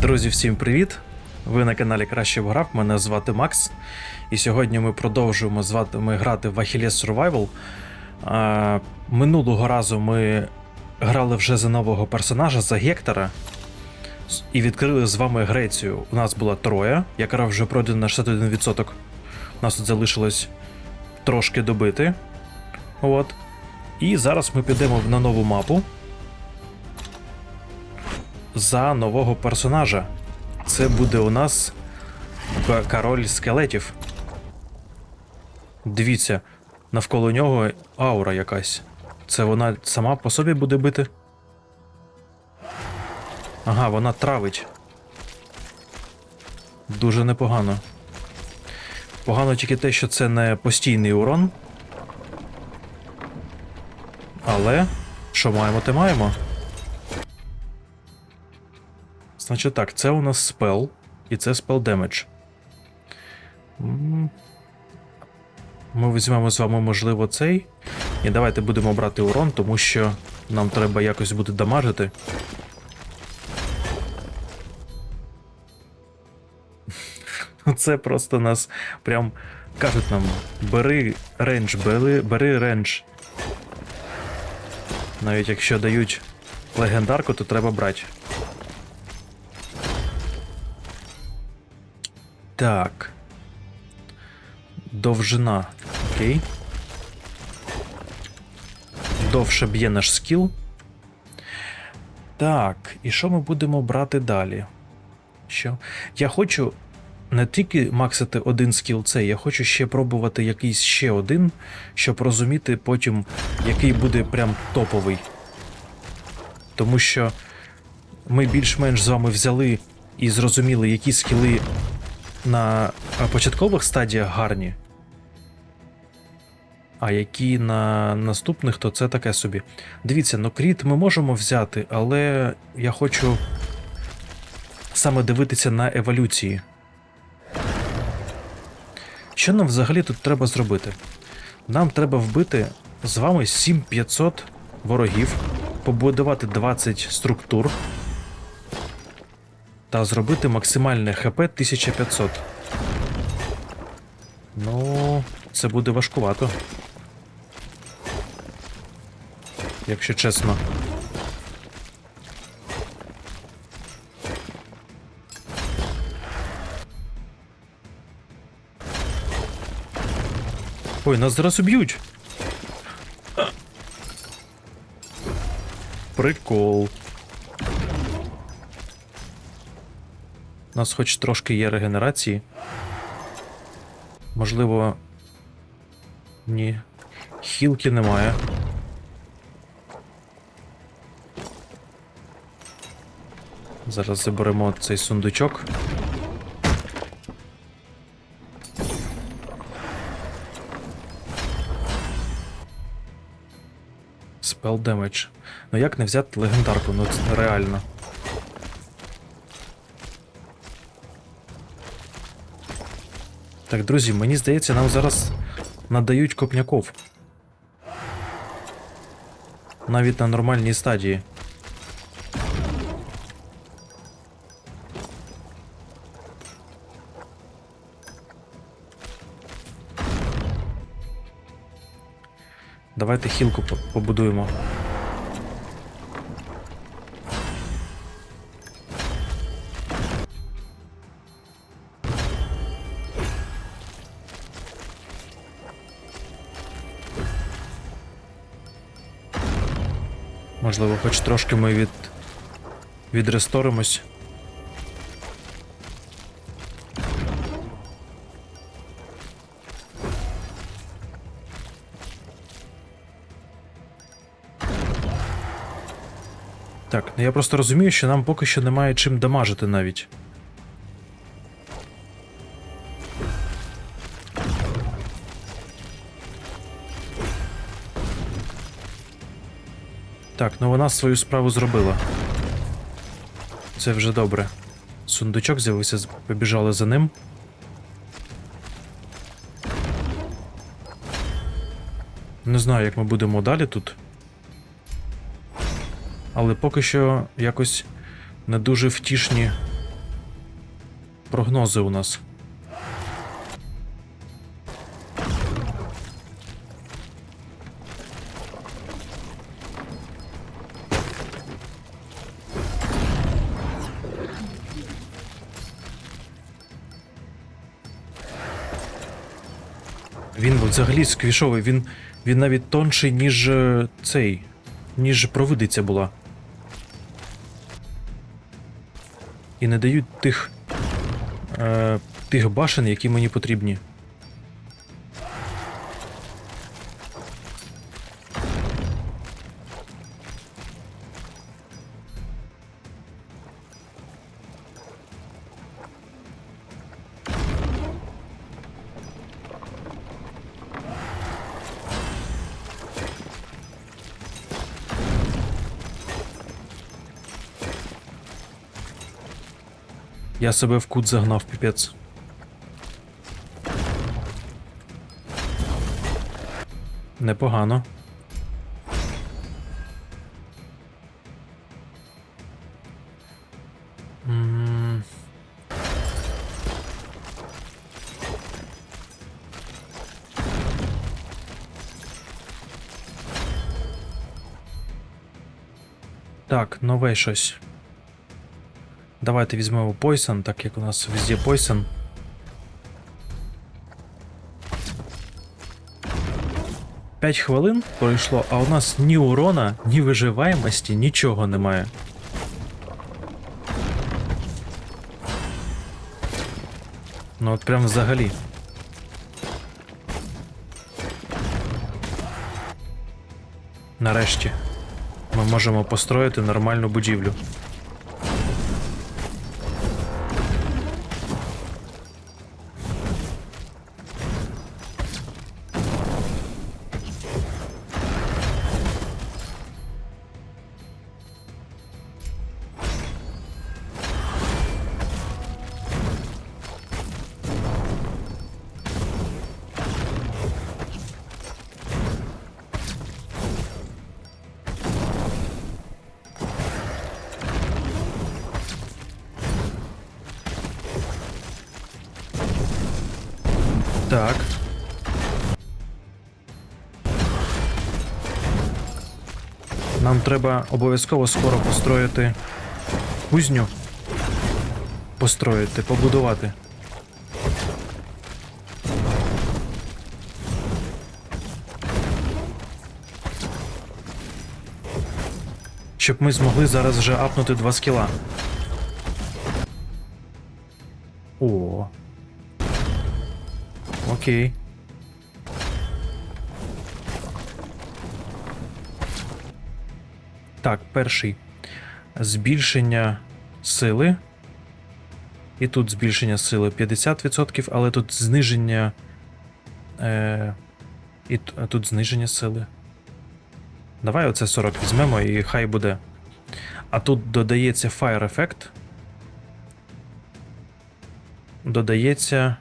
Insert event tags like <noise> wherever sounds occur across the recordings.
Друзі, всім привіт! Ви на каналі Краще в грах. Мене звати Макс. І сьогодні ми продовжуємо з вами грати в Achilles Survival. Минулого разу ми грали вже за нового персонажа, за Гектора. І відкрили з вами Грецію. У нас була троє, яка вже пройдена на 61%. У нас тут залишилось трошки добити. От. І зараз ми підемо на нову мапу за нового персонажа. Це буде у нас король скелетів. Дивіться, навколо нього аура якась. Це вона сама по собі буде бити. Ага, вона травить. Дуже непогано. Погано тільки те, що це не постійний урон. Але що маємо, те маємо. Значить так, це у нас спел, і це спел демедж. Ми візьмемо з вами, можливо, цей. І давайте будемо брати урон, тому що нам треба якось буде дамажити. <laughs> Це просто нас прям кажуть нам: бери рендж, бери, бери рендж. Навіть якщо дають легендарку, то треба брати. Так. Довжина. Окей. Довше б'є наш скіл. Так, і що ми будемо брати далі? Що? Я хочу не тільки максити один скіл цей, я хочу ще пробувати якийсь ще один, щоб розуміти потім, який буде прям топовий. Тому що ми більш-менш з вами взяли і зрозуміли, які скіли на початкових стадіях гарні. А які на наступних, то це таке собі. Дивіться, ну кріт ми можемо взяти, але я хочу саме дивитися на еволюції. Що нам взагалі тут треба зробити? Нам треба вбити з вами 7500 ворогів, побудувати 20 структур та зробити максимальне ХП 1500. Ну, це буде важкувато. Якщо чесно. Ой, нас зараз уб'ють. Прикол. У нас хоч трошки є регенерації. Можливо. Ні. Хілки немає. Зараз заберемо цей сундучок. Spell damage. Ну як не взяти легендарку? Ну це реально. Так, друзі, мені здається, нам зараз надають копняков. Навіть на нормальній стадії. Давайте хілку побудуємо. Можливо, хоч трошки ми від... відресторимось. Так, ну я просто розумію, що нам поки що немає чим дамажити навіть. Так, ну вона свою справу зробила. Це вже добре. Сундучок з'явився, побіжали за ним. Не знаю, як ми будемо далі тут. Але поки що якось не дуже втішні прогнози у нас? Взагалі сквішовий, він, він навіть тонший, ніж е, цей, ніж провидиця була. І не дають тих, е, тих башен, які мені потрібні. Я себе в кут загнав, піпець. Непогано. Так, нове щось. Давайте візьмемо Poison, так як у нас везде Poison. П'ять хвилин пройшло, а у нас ні урона, ні виживаємості, нічого немає. Ну от прям взагалі. Нарешті ми можемо построїти нормальну будівлю. Так. Нам треба обов'язково скоро построїти кузню. Построїти, побудувати. Щоб ми змогли зараз вже апнути два скіла. О. Окей. Так, перший. Збільшення сили. І тут збільшення сили 50%, але тут зниження. Е, і тут зниження сили. Давай оце 40 візьмемо і хай буде. А тут додається Fire Effect. Додається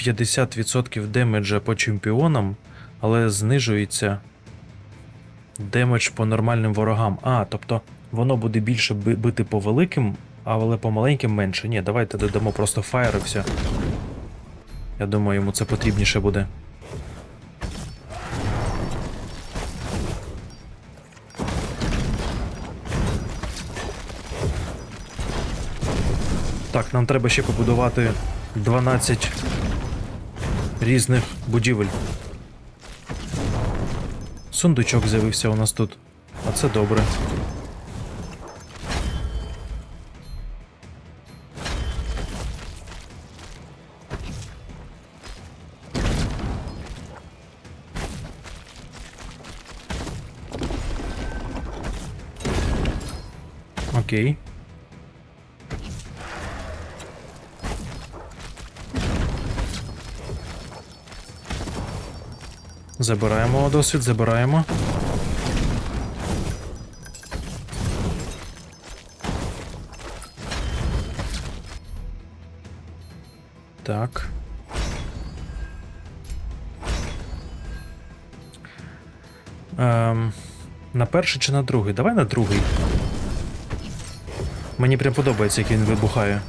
50% демеджа по чемпіонам, але знижується демедж по нормальним ворогам. А, тобто воно буде більше бити по великим, але по маленьким менше. Ні, давайте додамо просто фаєр і все. Я думаю, йому це потрібніше буде. Так, нам треба ще побудувати 12 різних будівель. Сундучок з'явився у нас тут. А це добре. Окей. Забираємо досвід, забираємо. Так. Ем, на перший чи на другий? Давай на другий. Мені прям подобається, як він вибухає.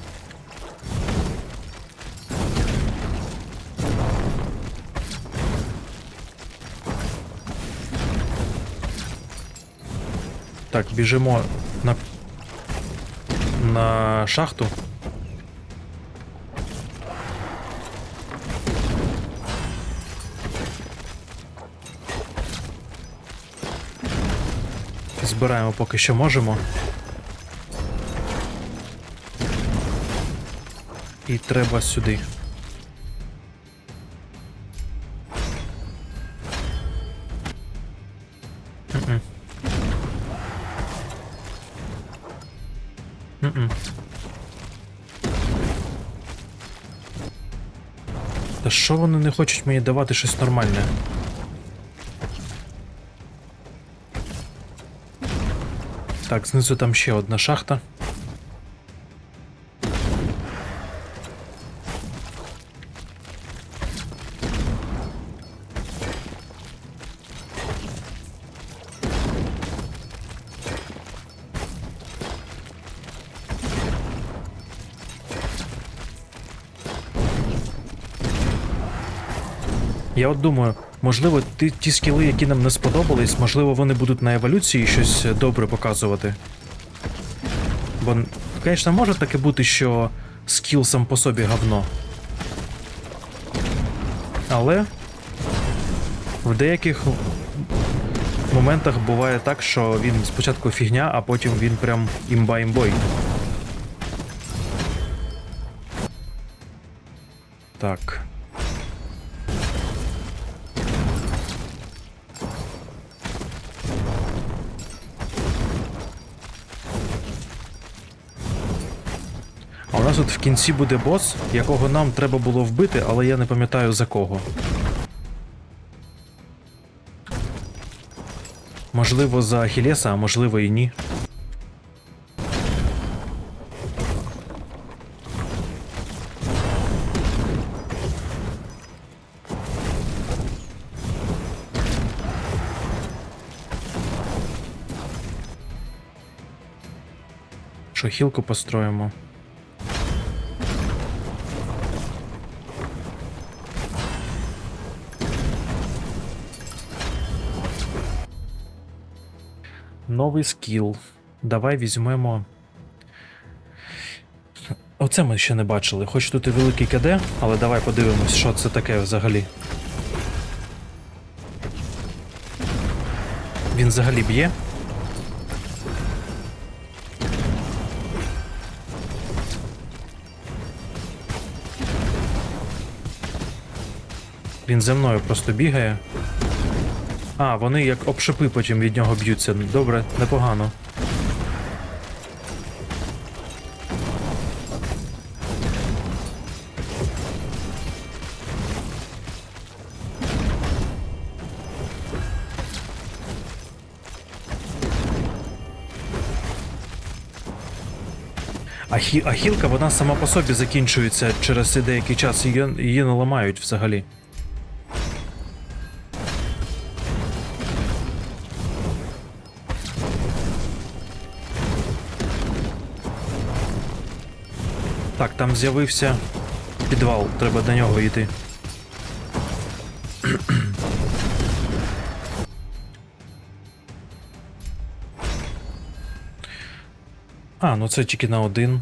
Так, біжимо на. на шахту. Збираємо поки що можемо. І треба сюди. Не хочуть мені давати щось нормальне? Так, знизу там ще одна шахта. Я от думаю, можливо, ті, ті скіли, які нам не сподобались, можливо, вони будуть на еволюції щось добре показувати. Бо, звісно, може таке бути, що скіл сам по собі говно. Але в деяких моментах буває так, що він спочатку фігня, а потім він прям імба-імбой. Так. Нас тут в кінці буде бос, якого нам треба було вбити, але я не пам'ятаю за кого. Можливо, за Ахілеса, а можливо і ні. Що хілку построїмо? Новий скіл. Давай візьмемо. Оце ми ще не бачили. Хоч тут і великий КД, але давай подивимось, що це таке взагалі. Він взагалі б'є. Він за мною просто бігає. А, вони як об шипи потім від нього б'ються. Добре, непогано. А хілка вона сама по собі закінчується через деякий час, її, її не ламають взагалі. Так, там з'явився підвал, треба до нього йти. А, ну це тільки на один.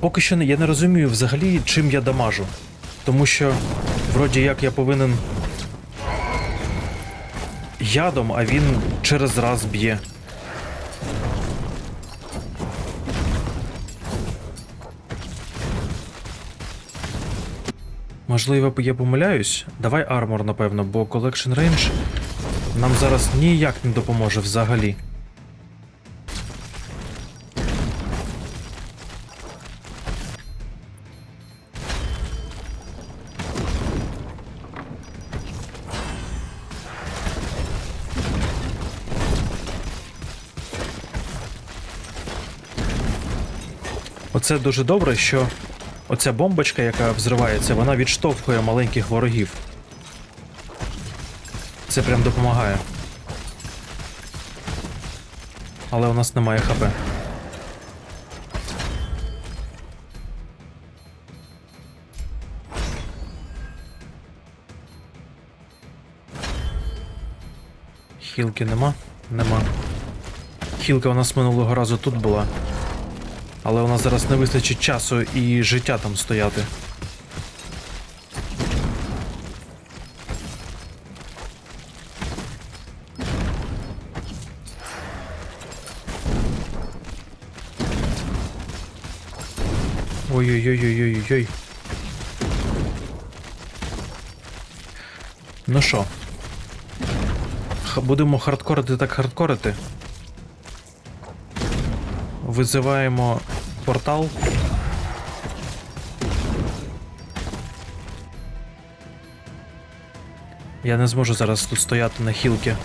Поки що не, я не розумію взагалі, чим я дамажу. Тому що, вроді як я повинен ядом, а він через раз б'є. Можливо, я помиляюсь. Давай армор, напевно, бо Collection Range нам зараз ніяк не допоможе взагалі. Це дуже добре, що оця бомбочка, яка взривається, вона відштовхує маленьких ворогів. Це прям допомагає. Але у нас немає ХП. Хілки нема? Нема. Хілка у нас минулого разу тут була. Але у нас зараз не вистачить часу і життя там стояти. Ой-ой-ой-ой-ой-ой. Ну що? Будемо хардкорити так хардкорити. Визиваємо портал. Я не зможу зараз тут стояти на хілки.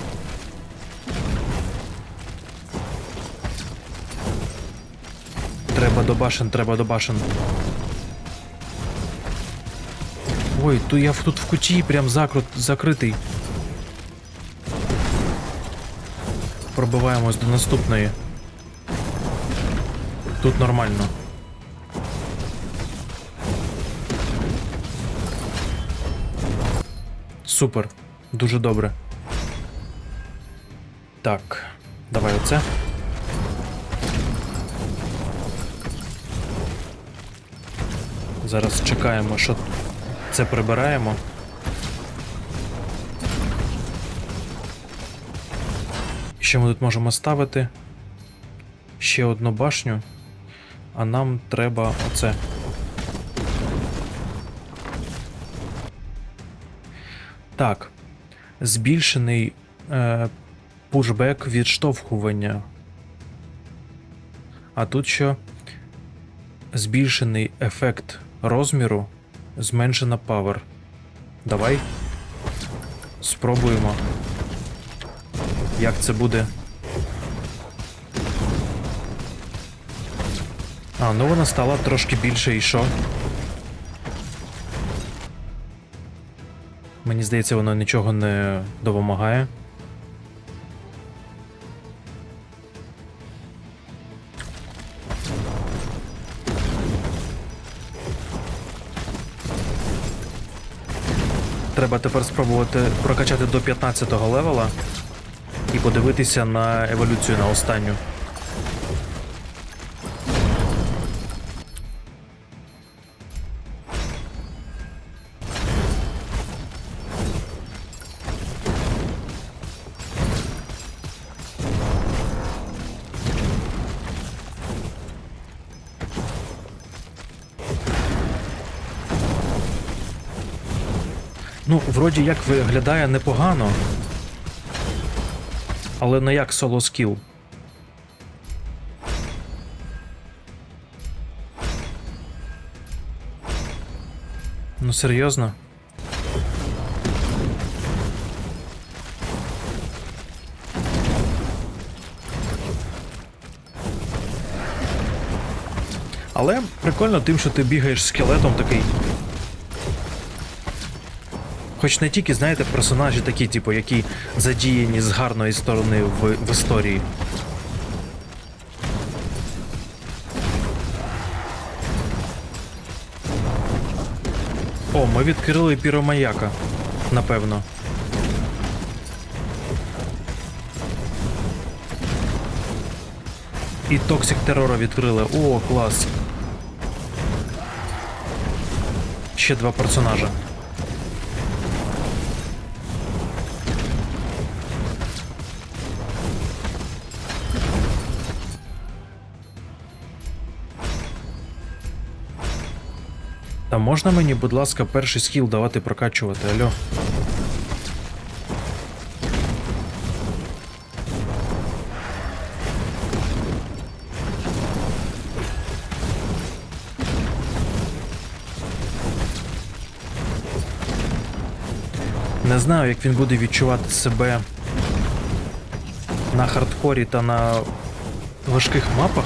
Треба до башен, треба до башен. Ой, то я тут в куті прям закрут, закритий. Пробиваємось до наступної. Тут нормально. Супер. Дуже добре. Так, давай оце. Зараз чекаємо, що це прибираємо. Що ми тут можемо ставити? Ще одну башню. А нам треба оце. Так. Збільшений е, пушбек відштовхування. А тут що? Збільшений ефект розміру, зменшена павер. Давай. Спробуємо. Як це буде? А, ну вона стала трошки більше і що? Мені здається, воно нічого не допомагає. Треба тепер спробувати прокачати до 15 го левела і подивитися на еволюцію на останню. Ну, вроді як виглядає непогано. Але не як соло скіл. Ну, серйозно? Але прикольно тим, що ти бігаєш скелетом такий. Хоч не тільки, знаєте, персонажі такі, типу, які задіяні з гарної сторони в, в історії. О, ми відкрили піромаяка, напевно. І Токсик терора відкрили. О, клас. Ще два персонажа. Та можна мені, будь ласка, перший скіл давати прокачувати, альо? Не знаю, як він буде відчувати себе на хардкорі та на важких мапах,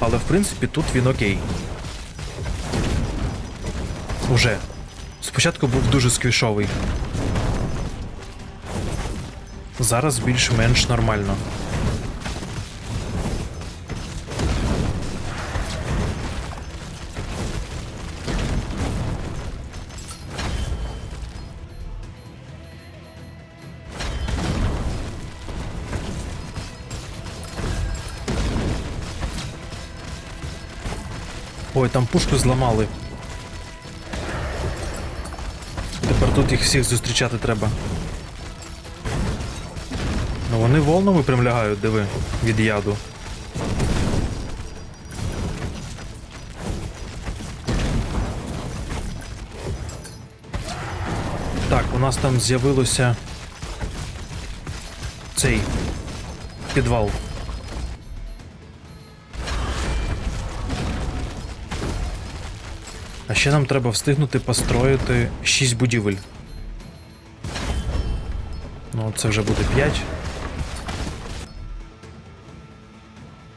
але в принципі тут він окей. Уже. Спочатку був дуже сквішовий. Зараз більш-менш нормально. Ой, там пушку зламали. Тут їх всіх зустрічати треба. Ну вони волнами прям лягають, диви, від яду. Так, у нас там з'явилося цей підвал. А ще нам треба встигнути построїти 6 будівель. Ну, це вже буде 5.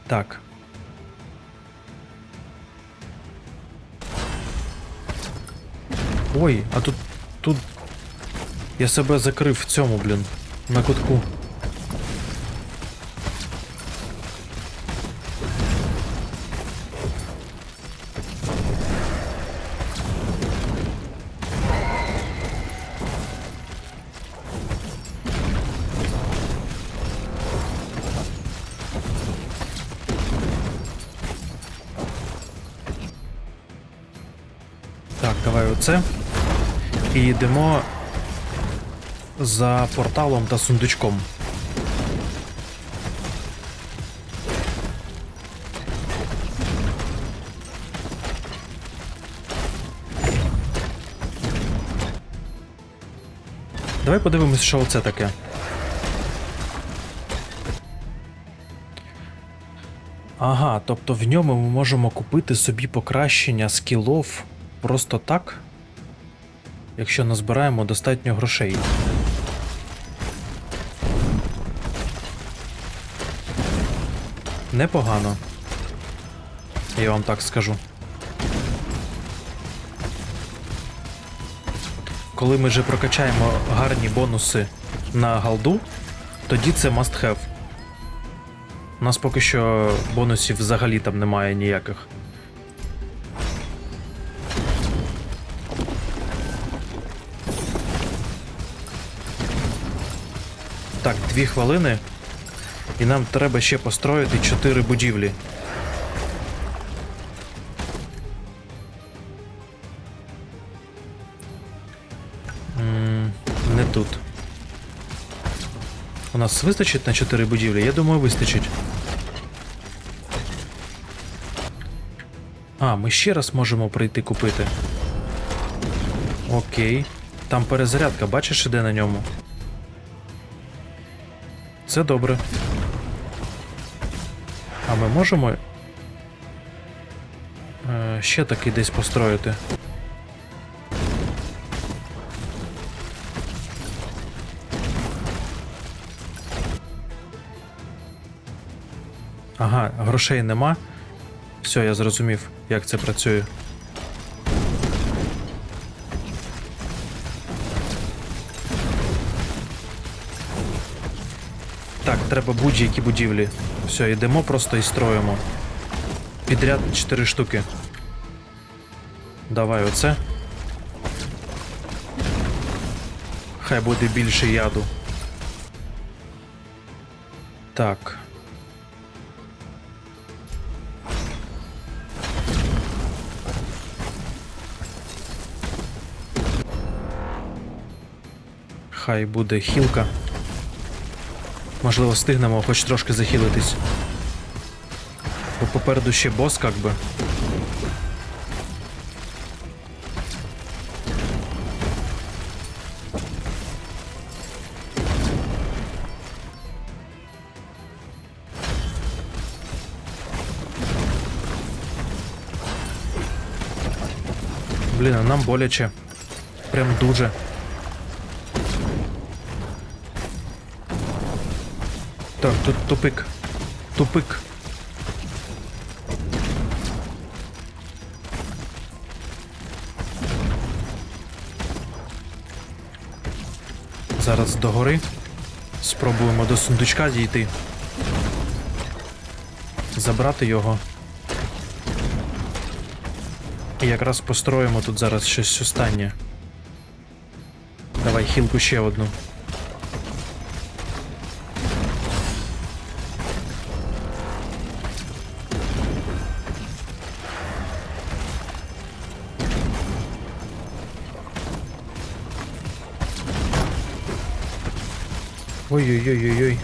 Так. Ой, а тут. тут. Я себе закрив в цьому, блін. На кутку. Давай оце. І йдемо за порталом та сундучком. Давай подивимось, що це таке. Ага, тобто в ньому ми можемо купити собі покращення скілов просто так, якщо назбираємо достатньо грошей. Непогано. Я вам так скажу. Коли ми вже прокачаємо гарні бонуси на голду, тоді це must have. У нас поки що бонусів взагалі там немає ніяких. Так, дві хвилини. І нам треба ще построїти чотири будівлі. Не тут. У нас вистачить на 4 будівлі? Я думаю, вистачить. А, ми ще раз можемо прийти купити. Окей. Там перезарядка, бачиш, іде на ньому. Це добре. А ми можемо. Е, ще такий десь построїти. Ага, грошей нема. Все, я зрозумів, як це працює. Треба будь-які будівлі. Все, йдемо просто і строїмо. Підряд 4 штуки. Давай оце. Хай буде більше яду. Так. Хай буде хілка. Можливо, встигнемо хоч трошки захилитись. Бо попереду ще бос, как би. Блін, а нам боляче. Прям дуже. Так, тут тупик. Тупик. Зараз до гори. Спробуємо до сундучка дійти. Забрати його. І якраз построїмо тут зараз щось останнє. Давай хілку ще одну. Ой-ой-ой-ой-ой.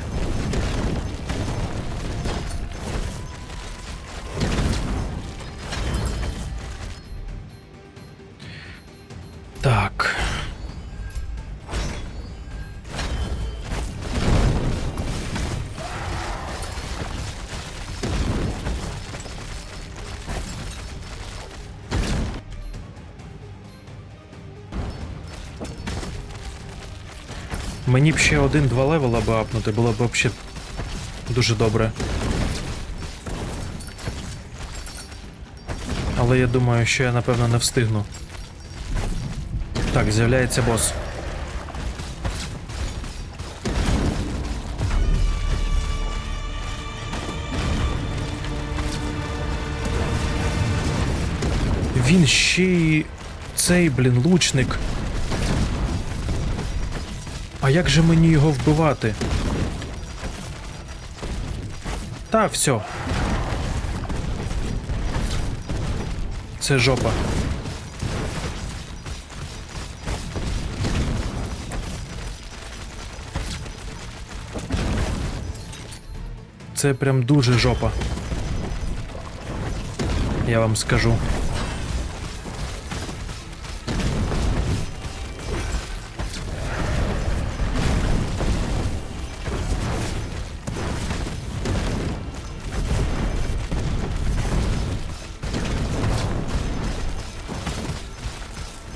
Мені б ще один-два левела би апнути, було б взагалі дуже добре. Але я думаю, що я напевно не встигну. Так, з'являється бос. Він ще й цей, блін, лучник. А як же мені його вбивати? Та, все. Це жопа. Це прям дуже жопа. Я вам скажу.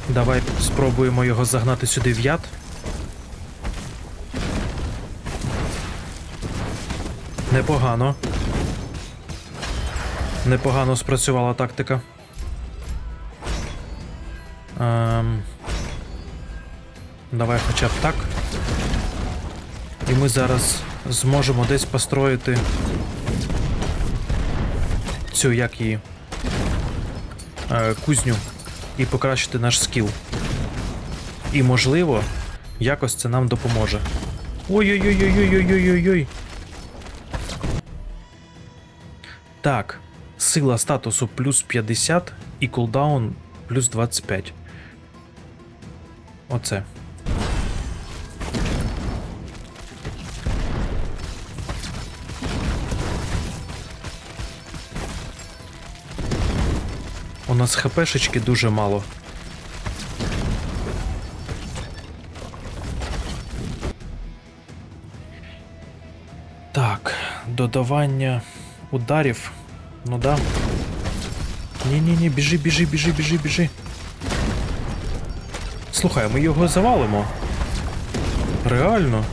Давай спробуємо його загнати сюди в яд. Непогано. Непогано спрацювала тактика. Ем... Давай хоча б так. І ми зараз зможемо десь построїти цю як її е, кузню і покращити наш скіл. І можливо, якось це нам допоможе. Ой-ой-ой-ой-ой-ой-ой-ой. Так, сила статусу плюс 50 і кулдаун плюс 25. Оце. Нас хпшечки дуже мало. Так, додавання ударів. Ну да. Ні-ні-ні, біжи, біжи, біжи, біжи, біжи. Слухай, ми його завалимо. Реально.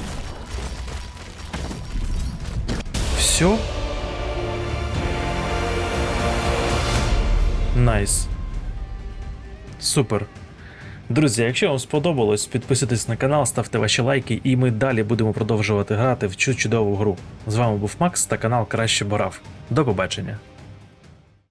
Все? Найс. Супер. Друзі, якщо вам сподобалось, підписуйтесь на канал, ставте ваші лайки, і ми далі будемо продовжувати грати в цю чудову гру. З вами був Макс та канал Краще Борав. До побачення.